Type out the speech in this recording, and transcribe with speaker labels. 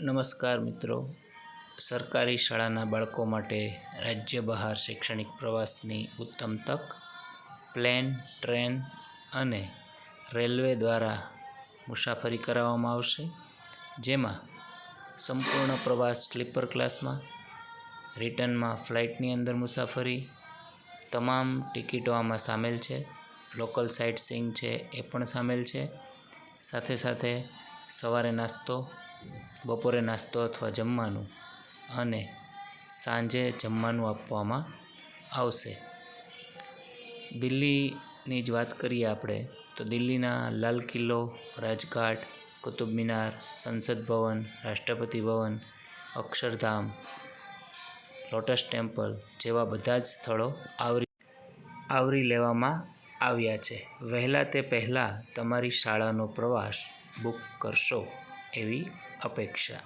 Speaker 1: નમસ્કાર મિત્રો. સરકારી શાળાના બાળકો માટે રાજ્ય બહાર શૈક્ષણિક પ્રવાસની ઉત્તમ તક, પ્લેન, ટ્રેન અને રેલવે દ્વારા મુસાફરી કરાવવામાં આવશે. જેમાં સંપૂર્ણ પ્રવાસ સ્લીપર ક્લાસમાં, રિટર્નમાં ફ્લાઇટની અંદર મુસાફરી, તમામ ટિકિટો આમાં સામેલ છે. લોકલ સાઇટ સીંગ છે એ પણ સામેલ છે. સાથે સાથે સવારે નાસ્તો, બપોરે નાસ્તો અથવા જમવાનું અને સાંજે જમવાનું આપવામાં આવશે. દિલ્હીની જ વાત કરીએ આપણે, તો દિલ્હીના લાલ કિલ્લો, રાજઘાટ, કુતુબ મિનાર, સંસદ ભવન, રાષ્ટ્રપતિ ભવન, અક્ષરધામ, લોટસ ટેમ્પલ જેવા બધા જ સ્થળો આવરી આવરી લેવામાં આવ્યા છે. વહેલા તે પહેલાં તમારી શાળાનો પ્રવાસ બુક કરશો એવી અપેક્ષા.